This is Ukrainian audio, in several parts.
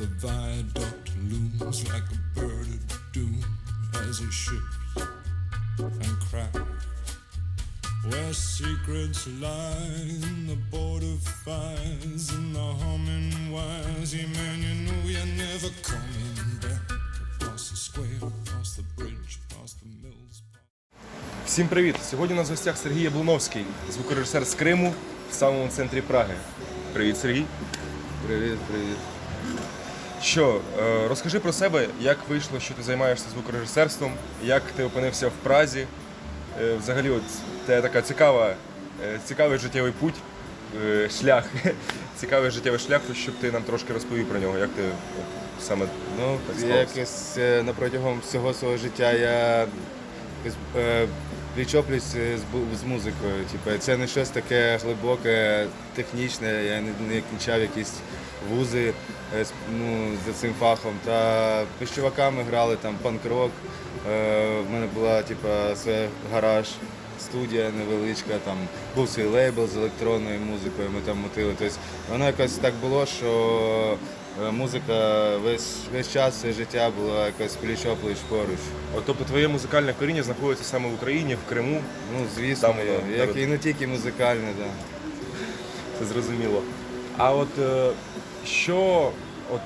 the viaduct looms like a bird of doom as it shifts and cracks. Where secrets lie in the border fires and the humming wires. Yeah, man, you know you're never coming back. Across the square, across the bridge, across the mills. Всім привіт! Сьогодні у нас в гостях Сергій Яблуновський, звукорежисер з Криму в самому центрі Праги. Привіт, Сергій. Привіт, привіт. Що, е, розкажи про себе, як вийшло, що ти займаєшся звукорежисерством, як ти опинився в Празі. Е, Взагалі, от це така цікава, е, цікавий життєвий путь, шлях, цікавий життєвий шлях, щоб ти нам трошки розповів про нього, як ти от, саме Ну, так я якось на протягом всього свого життя я е, е, з, музикою. Типу, це не щось таке глибоке, технічне, я не, не кінчав якісь вузи е, ну, за цим фахом. Та ми з чуваками грали там панк-рок. Е, в мене була типу, своя гараж. Студія невеличка, там був свій лейбл з електронною музикою, ми там мотили. Тобто воно якось так було, що е, музика весь, весь час все життя була якось пліч-опліч поруч. От, тобто твоє музикальне коріння знаходиться саме в Україні, в Криму, Ну, звісно, Там воно, як і не тільки музикальне, да. це зрозуміло. А от е, що, от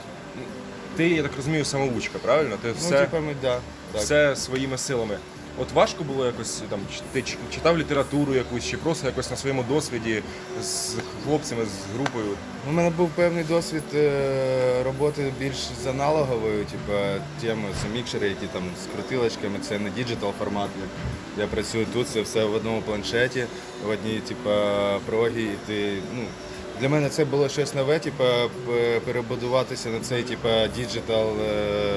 ти, я так розумію, самоучка, правильно? Ти Ну, все, типа ми, да. Так. все своїми силами. От важко було якось там, ти читав літературу якусь, чи просто якось на своєму досвіді з хлопцями, з групою. У мене був певний досвід е, роботи більш з аналоговою, типу, темою. Це мікшери, які там з крутилочками, це не діджитал формат. Я працюю тут, це все в одному планшеті, в одній, типу, прогі. І ти, ну, для мене це було щось нове, типу, перебудуватися на цей типу, діджитал е,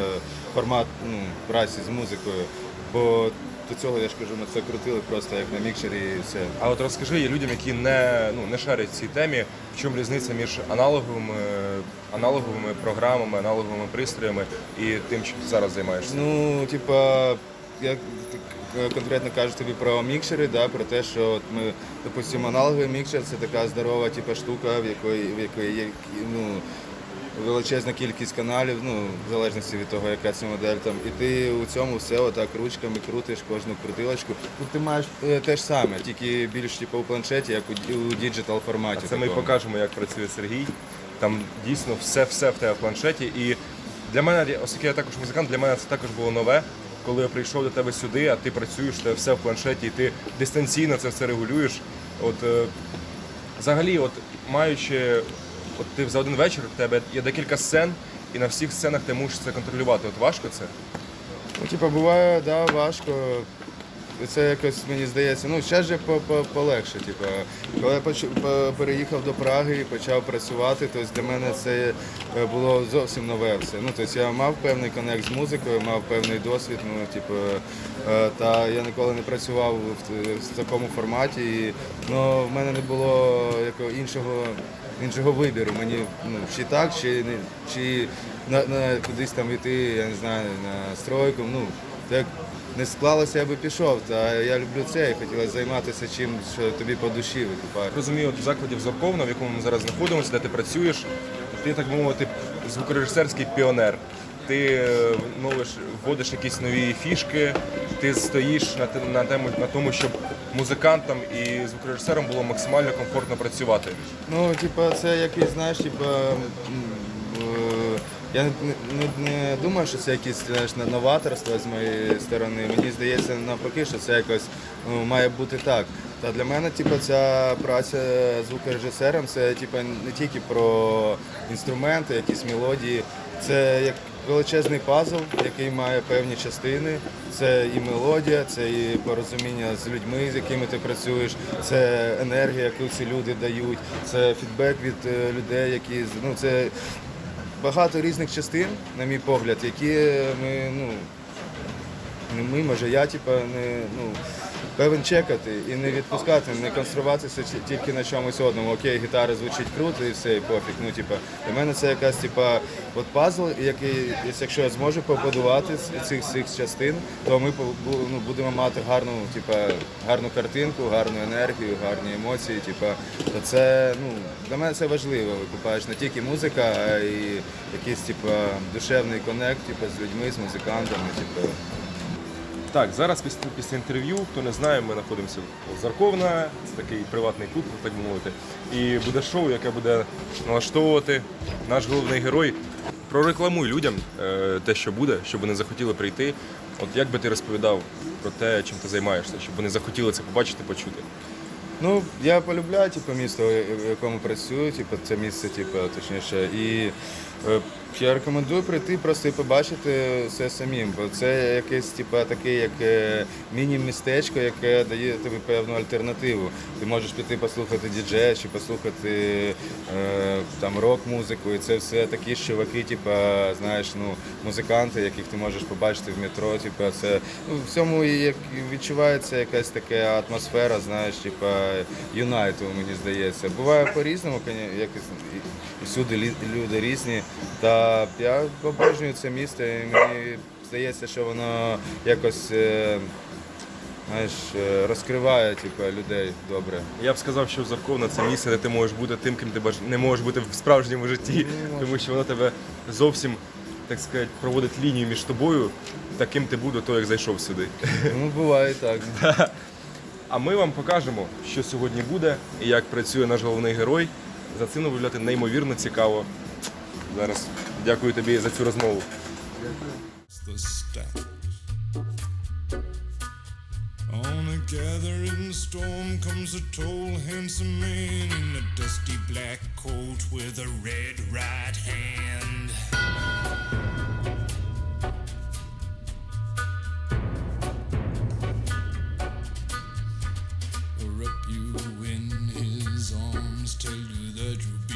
формат ну, праці з музикою. Бо до цього я ж кажу, ми це крутили просто як на мікшері і все. А от розкажи людям, які не, ну, не шарять в цій темі, в чому різниця між аналоговими, аналоговими програмами, аналоговими пристроями і тим, чим ти зараз займаєшся. Ну, типа, я конкретно кажу тобі про мікшери, да, про те, що от ми, допустимо, аналоговий мікшер це така здорова типа, штука, в якої, в якої є ну, величезна кількість каналів, ну, в залежності від того, яка це модель там. І ти у цьому все отак ручками крутиш кожну крутилочку. Ну, ти маєш е, те ж саме, тільки більш типу, у планшеті, як у, діджитал форматі. Це ми покажемо, як працює Сергій. Там дійсно все-все в тебе в планшеті. І для мене, оскільки я також музикант, для мене це також було нове. Коли я прийшов до тебе сюди, а ти працюєш, тебе все в планшеті, і ти дистанційно це все регулюєш. От е, взагалі, от маючи, от ти за один вечір, в тебе є декілька сцен, і на всіх сценах ти мусиш це контролювати. От важко це? Ну, типа, буває, да, важко. Це якось мені здається. Ну, зараз же по- по- полегше. Типа, коли я переїхав до Праги і почав працювати, то для мене це е, було зовсім нове все. Ну, тобто я мав певний коннект з музикою, мав певний досвід. Ну, типу, е, та я ніколи не працював в, в такому форматі. І, ну, в мене не було якого іншого. Іншого вибіру мені ну чи так, чи чи на, на кудись там йти, я не знаю, на стройку. Ну так не склалося, я би пішов. Та я люблю це і хотілося займатися чим, що тобі по душі викупає. Розумію, от в закладі Зорковна, в якому ми зараз знаходимося, де ти працюєш, ти так би мовити, звукорежисерський піонер. Ти е, мовиш, вводиш якісь нові фішки, ти стоїш на, на, тему, на тому, щоб музикантам і звукорежисерам було максимально комфортно працювати. Ну, типа, це якийсь, знаєш, типа. е, Я не, не, не думаю, що це якесь знаєш, новаторство з моєї сторони. Мені здається, навпаки, що це якось ну, має бути так. Та для мене, типу, ця праця звукорежисером це типу, не тільки про інструменти, якісь мелодії. Це як величезний пазл, який має певні частини. Це і мелодія, це і порозуміння з людьми, з якими ти працюєш, це енергія, яку ці люди дають, це фідбек від е, людей, які ну це багато різних частин, на мій погляд, які ми, ну не ми, може я, типа, не ну. певен чекати і не відпускати, не концентруватися тільки на чомусь одному. Окей, гітара звучить круто і все, і пофіг. Ну, типа, для мене це якась типа, от пазл, який, якщо я зможу побудувати з цих всіх частин, то ми ну, будемо мати гарну, типа, гарну картинку, гарну енергію, гарні емоції. Типа, то це ну, для мене це важливо. Викупаєш не тільки музика, а й якийсь типа, душевний коннект типа, з людьми, з музикантами. Типа. Так, зараз після, після інтерв'ю, хто не знає, ми знаходимося в Зарковна, це такий приватний клуб, так би мовити. І буде шоу, яке буде налаштовувати наш головний герой. Прорекламуй людям е, те, що буде, щоб вони захотіли прийти. От як би ти розповідав про те, чим ти займаєшся, щоб вони захотіли це побачити, почути. Ну, я полюбляю типу, місто, в якому працюю, типу, це місце, типу, точніше. І е, я рекомендую прийти просто і побачити все самим, бо це якесь типу, таке, як е, міні-містечко, яке дає тобі певну альтернативу. Ти можеш піти послухати діджея чи послухати е, там рок-музику, і це все такі ж чуваки, типу, знаєш, ну, музиканти, яких ти можеш побачити в метро. Типу, це ну, в цьому як відчувається якась така атмосфера, знаєш, типу, юнайту, мені здається. Буває по-різному, якось всюди люди різні. Та я обожнюю це місто, і мені здається, що воно якось. е, Знаєш, е, розкриває типу, людей добре. Я б сказав, що Зарковна це місце, де ти можеш бути тим, ким ти не можеш бути в справжньому житті, тому що воно тебе зовсім, так сказати, проводить лінію між тобою, таким ти був до того, як зайшов сюди. Ну, буває і так. А ми вам покажемо, що сьогодні буде і як працює наш головний герой. За цим виявляти неймовірно цікаво. Зараз дякую тобі за цю розмову. On a gathering storm comes a tall, handsome man in a dusty black coat with a red right hand. Wrap you in his arms, tell you that you've